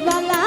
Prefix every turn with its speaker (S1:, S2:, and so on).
S1: Valle.